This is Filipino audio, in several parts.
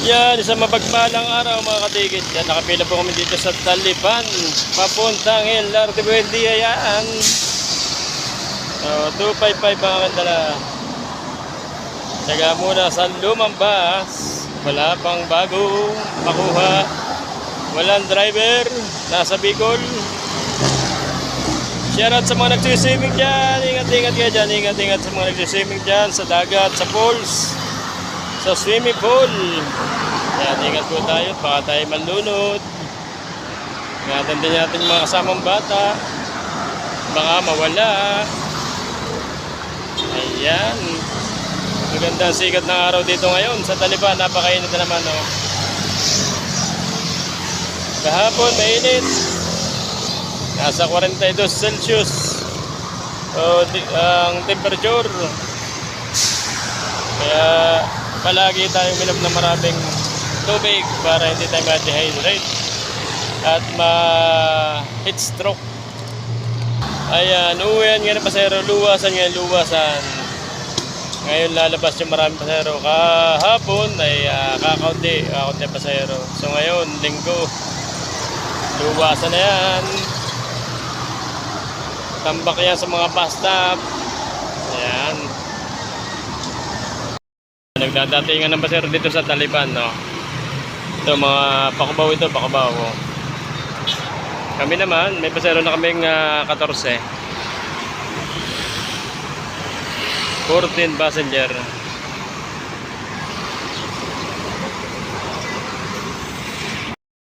Yan, isang mapagpalang araw mga katigit. Yan, nakapila po kami dito sa Taliban. Papuntang LRT Buendia yan. So, 255 ang kandala. Tsaga muna sa lumang bus. Wala pang bago makuha. Walang driver. Nasa Bicol. Shoutout sa mga nagsiswimming dyan. Ingat-ingat kayo dyan. Ingat-ingat sa mga nagsiswimming dyan. Sa dagat, sa pools. Sa swimming pool. Yan, ingat po tayo. Baka tayo malunod. Ingatan din natin mga kasamang bata. Baka mawala. Ayan. Maganda ang sikat ng araw dito ngayon sa Taliban. Napakainit na naman, oh. Kahapon, mainit. Nasa 42 Celsius. O, di, ang temperature. Kaya palagi tayong minom ng maraming tubig para hindi tayo ma-dehydrate at ma-heat stroke. Ayan, uwian nga ng pasero, luwasan nga, luwasan. Ngayon lalabas yung maraming pasero. Kahapon ay uh, kakaunti, kakaunti pasero. So ngayon, linggo, luwasan na yan. Tambak yan sa mga bus stop. Ayan. Nagdadatingan ng pasero dito sa Taliban, no? Ito, mga pakubaw ito, pakubaw. Kami naman, may pasero na kaming ah, 14. 14 passenger.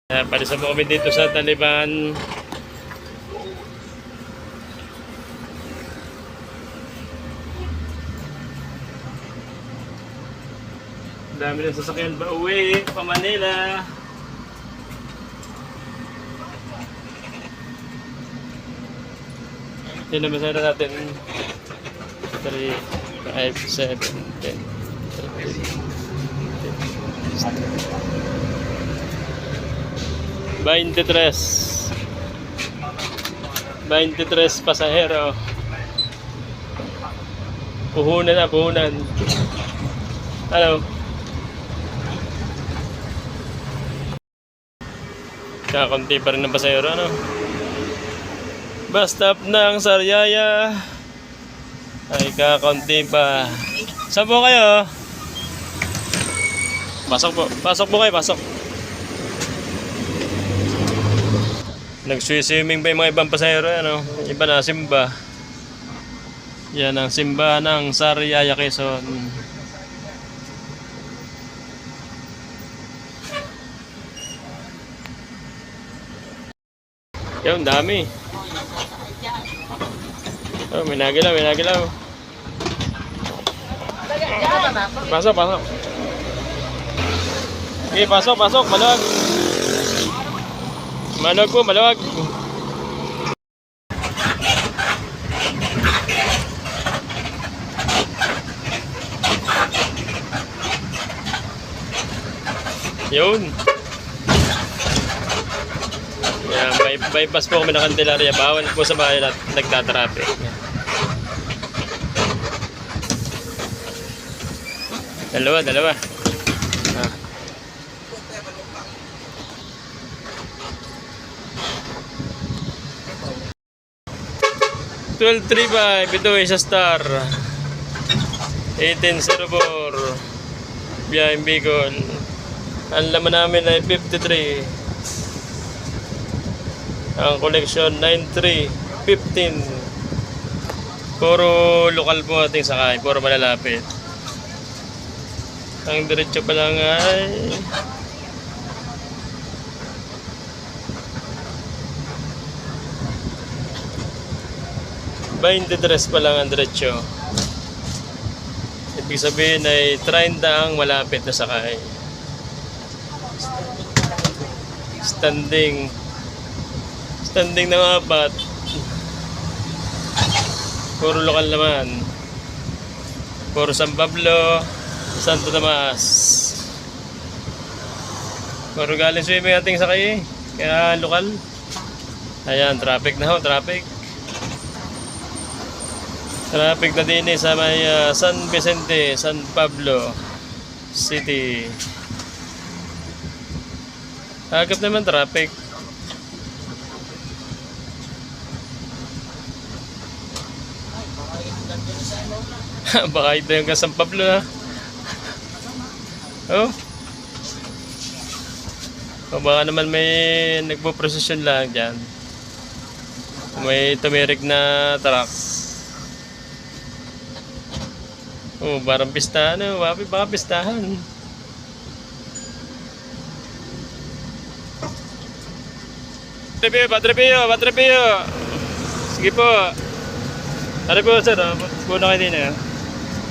Uh, palisa po kami dito sa Taliban. Dami ng sasakyan ba uwi pa Manila. Yun naman sana natin? 3, 5, 7, 10, 23 23 pasahero puhunan na puhunan. Ano kakunti pa rin ng pasahero ano bus stop ng Sariaya ay kakaunti pa saan po kayo pasok po pasok po kayo pasok Nagswi-swimming pa yung mga ibang pasahero, ano? Iba na simba. Yan ang simba ng Sariaya Quezon. Yan, dami. Oh, may nagilaw, may nagilaw. Pasok, pasok. Okay, pasok, pasok, maluwag. Maluwag po, maluwag. Yun. Yan, by, bypass po kami ng Candelaria. Bawal po sa bahay at nagtatraffic. Dalawa, dalawa. Ah. Twelve three five, ito isa star. 1804 Biyahing Bicol. Ang laman namin ay 53. Ang collection 9315. Puro lokal po ating sakay, puro malalapit. Ang diretso pa lang ay 23 pa lang ang diretso. Ibig sabihin ay 30 ang malapit na sakay. Standing. Standing ng apat. Puro lokal naman. Puro San Pablo, Santo Tomas. Puro galing swimming ating sakay eh. Kaya lokal. Ayan, traffic na ho, traffic. Traffic na din eh sa may ah, San Vicente, San Pablo City. Agap naman traffic. Baka ito yung San Pablo na. Oh. O baka naman may nagpo-procession lang dyan. May tumirik na truck. Oh, parang pistahan. Oh, wapi baka pistahan. Patrepio, patrepio, patrepio. Sige po. Ano po sir, ah, puno kayo din eh.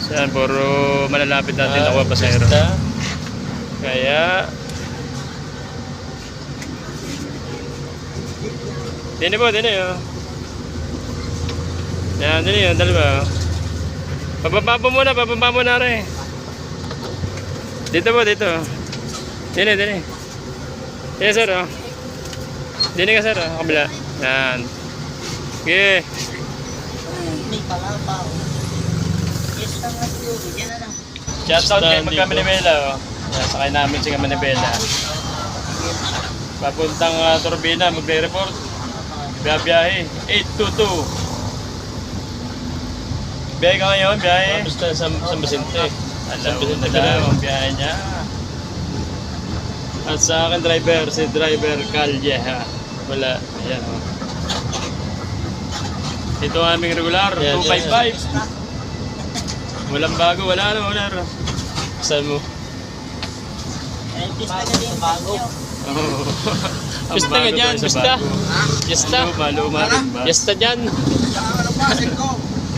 Saan, puro malalapit natin ako pasahero. Kaya... Dini po, dini oh. Yan, dini yun, dalawa. oh. Pababa po muna, pababa muna rin. Dito po, dito. Dini, dini. Dini sir oh. Dini ka sir oh, kabila. Yan. Okay. May palapaw. Yes, tama siyo. Yan na lang. Shout out kay Magka Manibela. Oh. Yan, sakay namin si Manibela. Papuntang uh, Turbina, magre-report. Biyahe, 822. Biyahe ka ngayon, biyahe. Basta sa, sa Basinte. Alam mo na lang ang biyahe niya. At sa akin driver, si driver Calye ha. Wala, ayan oh. Ito ang aming regular, 255. Walang bago, wala na, wala na. Saan mo? Pista ka din. Bago. Oh. Ang Pista ka bago dyan, daw sa pista. bago. Yesta. Luma, luma rin ba? Yesta dyan.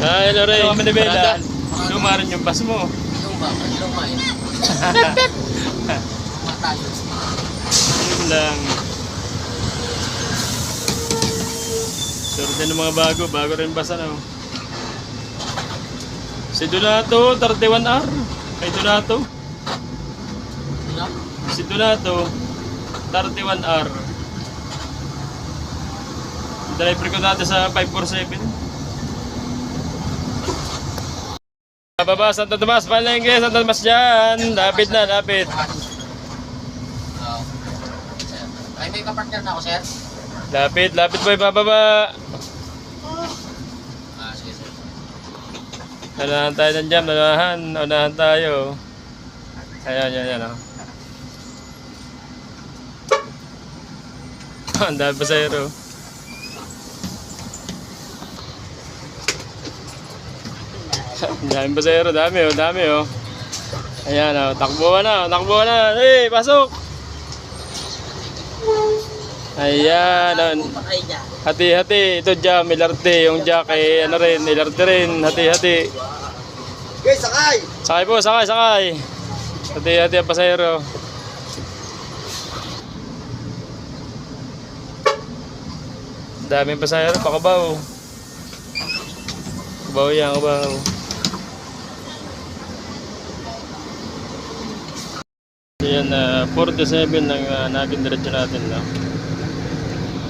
Ay, ano rin, Ito, Manibela. Manada. Luma rin yung bus mo. Yun lang. Sorte ng mga bago, bago rin bus ano. Si Donato, 31R. Kay Donato. Si Donato, 31R. Driver ko dati sa 547. Baba, Santo Tomas, Palengke, Santo Tomas dyan. Lapit na, lapit. Ay, may kapartner na ako, sir. Lapit, lapit po bababa. Ah, sir. Unahan tayo ng jam, unahan, unahan tayo. Ayan, yan, yan, oh. Ang dami pa sa'yo, Ang dami pa sa'yo, dami, oh, dami, oh. Ayan, oh, takbo na, takbo na. Hey, pasok! Ayan, dyan. Hati-hati, ito jam, ilarte, yung jack ay ano rin, ilarte rin, hati-hati. Okay, sakay! Sakay po, sakay, sakay. Hati-hati ang pasahero. Daming pasahero, pakabaw. Kabaw yan, kabaw. Yan, na 47 ng uh, naging diretso natin. No?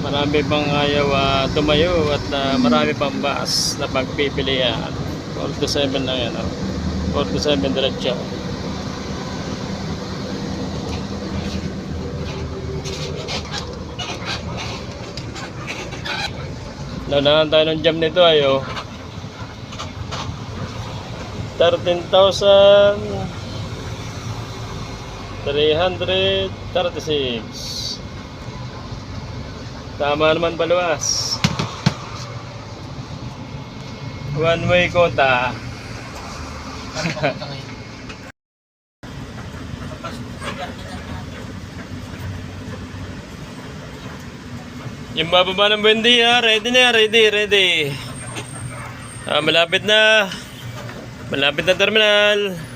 Marami pang ayaw ah, tumayo at ah, marami pang bus na pagpipilian. 47 lang yan. Oh. 47 diretso. Naunahan tayo ng jam nito ayo. 13,336 Tama naman baluwas. One way quota. Yung bababa ng Buendia, ready na, ready, ready. Ah, malapit na. Malapit na terminal.